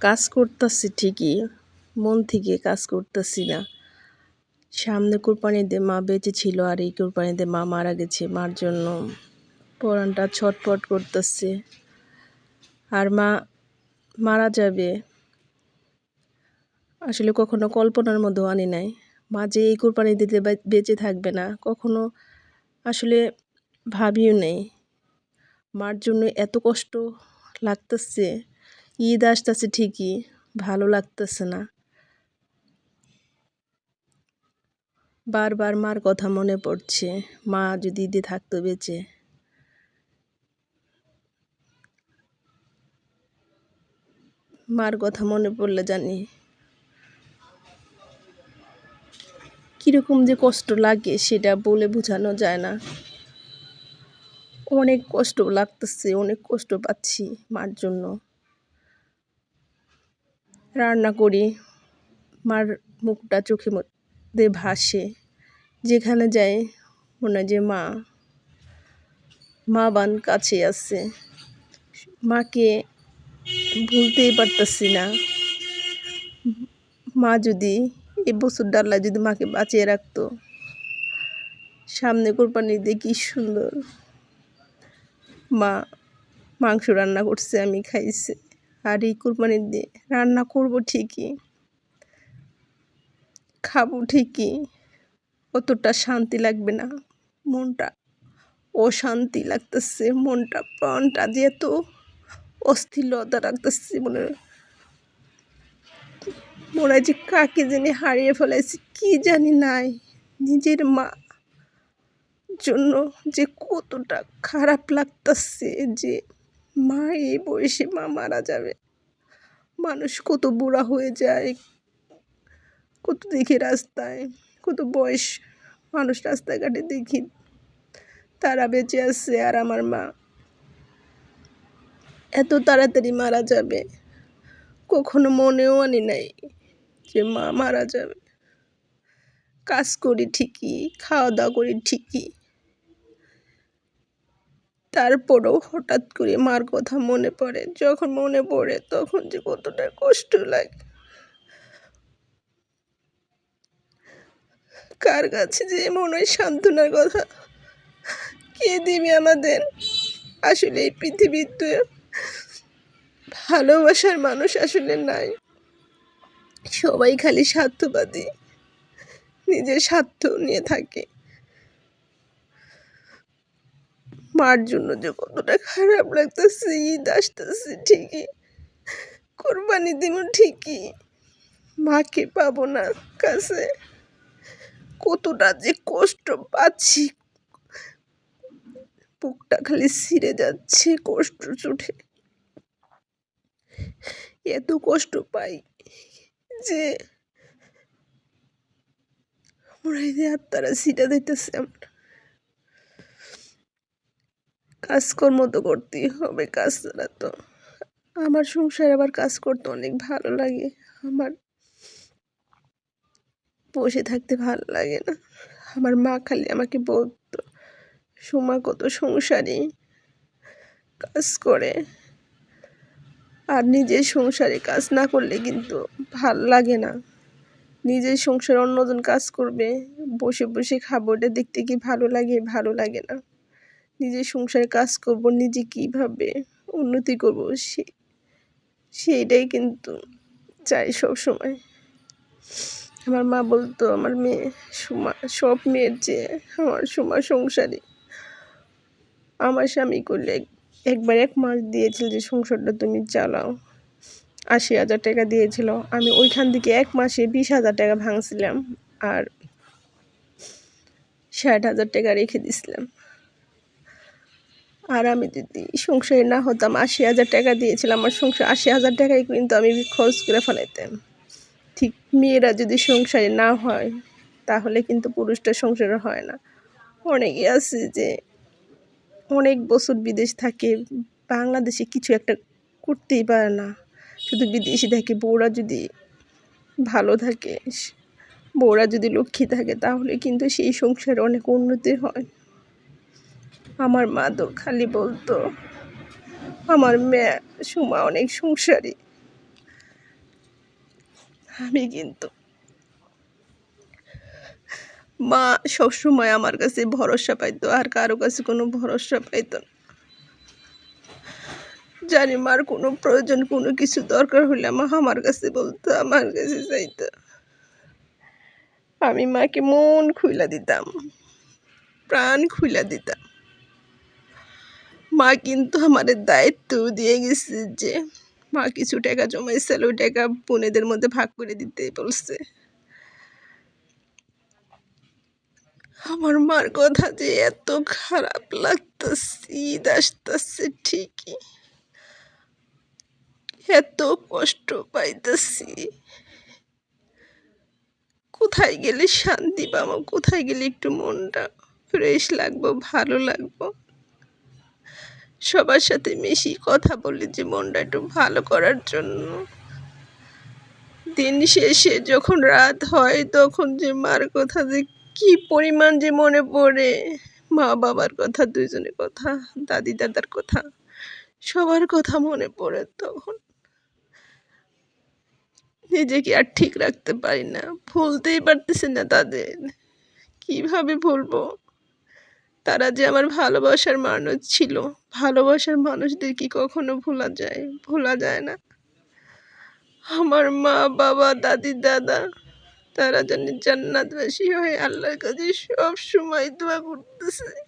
কাজ করতেছি ঠিকই, মন থেকে কাজ করতেছি না। সামনে কোরবানিতে মা বেঁচে ছিল আর এই কোরবানিতে মা মারা গেছে মার জন্য। পরানটা ছটফট করতেছে। আর মা মারা যাবে, আসলে কখনো কল্পনার মধ্যেও আনি নাই। মা যে এই কোরবানি দিতে বেঁচে থাকবে না, কখনো আসলে ভাবিও নেই। মার জন্য এত কষ্ট লাগতেছে। ঈদ আসতেছে ঠিকই, ভালো লাগতেছে না। বারবার মার কথা মনে পড়ছে, মা যদি ঈদে থাকতো বেঁচে। মার কথা মনে পড়লে জানি। কীরকম যে কষ্ট লাগে সেটা বলে বোঝানো যায় না। অনেক কষ্ট লাগতেছে, অনেক কষ্ট পাচ্ছি মার জন্য। রান্না করি। মার মুখটা চোখে মধ্যে ভাসে। যেখানে যাই মনে যে মা মা বান কাছে আছে। মাকে ভুলতেই পারতেছি না। মা যদি এই বছর ডাল্লা যদি মাকে বাঁচিয়ে রাখতো, সামনে কোরবানি দিয়ে সুন্দর মা মাংস রান্না করছে, আমি খাইছি। আর এই কোরবানি দিয়ে রান্না করব ঠিকই, খাব ঠিকই, অতটা শান্তি লাগবে না মনটা। অশান্তি লাগতেছে, মনটা, প্রাণটা যেহেতু অস্থিরতা রাখতেছে মনে মনে হয় যে কাকে জানি হারিয়ে ফেলাইছি, কি জানি নাই নিজের মা জন্য যে কতটা খারাপ লাগতেছে যে মা, এই বয়সে মা মারা যাবে। মানুষ কত বুড়া হয়ে যায়, কত দেখি রাস্তায়, কত বয়স, মানুষ রাস্তাঘাটে দেখি তারা বেঁচে আছে আর আমার মা। এত তাড়াতাড়ি মারা যাবে, কখনো মনেও আনি নাই যে মা মারা যাবে। কাজ করি ঠিকই খাওয়া দাওয়া করি ঠিকই তারপরেও হঠাৎ করে মার কথা মনে পড়ে। যখন মনে পড়ে, তখন যে কতটা কষ্ট লাগে। কার কাছে যে মনে হয় সান্ত্বনার কথা? কে দিবে আমাদের? আসলে এই পৃথিবীতে ভালোবাসার মানুষ আসলে নাই। সবাই খালি স্বার্থবাদী। নিজের স্বার্থ নিয়ে থাকে। মার জন্য যে কতটা খারাপ লাগতেছে, ঈদ আসতেছে ঠিকই, কোরবানি দিব ঠিকই, মাকে পাবো না কাছে, কতটা যে কষ্ট পাচ্ছি, বুকটা খালি ছিঁড়ে যাচ্ছে কষ্ট চুঠে এত কষ্ট পাই যে মনে হয় যে আত্মারা ছিটা দিতেছে আমার। কাজকর্ম তো করতেই হবে কাজ ছাড়া তো। আমার সংসার আবার কাজ করতে অনেক ভালো লাগে। আমার বসে থাকতে ভালো লাগে না। আমার মা খালি আমাকে বলতো, সোমা কত সংসারী, কাজ করে। আর নিজের সংসারে কাজ না করলে কিন্তু ভালো লাগে না। নিজের সংসারে অন্যজন কাজ করবে, বসে বসে খাব ওটা দেখতে কি ভালো লাগে? ভালো লাগে না। নিজের সংসারে কাজ করব, নিজে কীভাবে উন্নতি করব, সে, সেইটাই কিন্তু চাই সব সময় আমার মা বলতো, আমার মেয়ে সুমা, সব মেয়ের যে আমার সুমা সংসারে। আমার স্বামী করলে একবার এক মাস দিয়েছিল যে, সংসারটা তুমি চালাও। আশি হাজার টাকা দিয়েছিল। আমি ওইখান থেকে এক মাসে বিশ হাজার টাকা ভাঙছিলাম আর ষাট হাজার টাকা রেখে দিছিলাম। আর আমি যদি সংসারে না হতাম আশি হাজার টাকা দিয়েছিলাম আমার সংসার আশি হাজার টাকাই কিন্তু আমি খরচ করে ফেলাইতাম। ঠিক, মেয়েরা যদি সংসারে না হয়, তাহলে কিন্তু পুরুষটা সংসারে হয় না। অনেকে আছে যে অনেক বছর বিদেশ থাকে, বাংলাদেশে কিছু একটা করতেই পারে না। শুধু বিদেশি থাকে, বউরা যদি ভালো থাকে, বউরা যদি লক্ষ্মী থাকে, তাহলে কিন্তু সেই সংসারে অনেক উন্নতি হয়। আমার মা তো খালি বলতো, আমার মেয়ে সুমা অনেক সংসারী। আমি কিন্তু মা সবসময় আমার কাছে ভরসা পাইতো, আর কারও কাছে কোনো ভরসা পাইতো না। জানি মার কোনো প্রয়োজন, কোনো কিছু দরকার হলে মা আমার কাছে বলতো, আমার কাছে চাইতো। আমি মাকে মন খুইলা দিতাম, প্রাণ খুইলা দিতাম। মা কিন্তু আমাদের দায়িত্ব দিয়ে গেছে যে মা কিছু টাকা জমাইছিল ওই টাকা বোনেদের মধ্যে ভাগ করে দিতে বলছে। আমার মার কথা যে এত খারাপ লাগতেছে, ঈদ আসতেছে ঠিকই, এত কষ্ট পাইতেছি। কোথায় গেলে শান্তি পাবো, কোথায় গেলে একটু মনটা ফ্রেশ লাগবো, ভালো লাগবো। সবার সাথে মিশি কথা বলি যে মনটা একটু ভালো করার জন্য। দিন শেষে যখন রাত হয় তখন যে মার কথা যে কি পরিমাণ যে মনে পড়ে, মা বাবার কথা দুইজনের কথা, দাদি দাদার কথা, সবার কথা মনে পড়ে তখন। নিজেকে আর ঠিক রাখতে পারি না, ভুলতেই পারতেছি না তাদের। কীভাবে ভুলবো? তারা যে আমার ভালোবাসার মানুষ ছিল। ভালোবাসার মানুষদের কি কখনো ভোলা যায়? ভোলা যায় না। আমার মা, বাবা, দাদি, দাদা, তারা যেন জান্নাতবাসী হয়ে আল্লাহর কাছে সব সময় দোয়া করতেছে।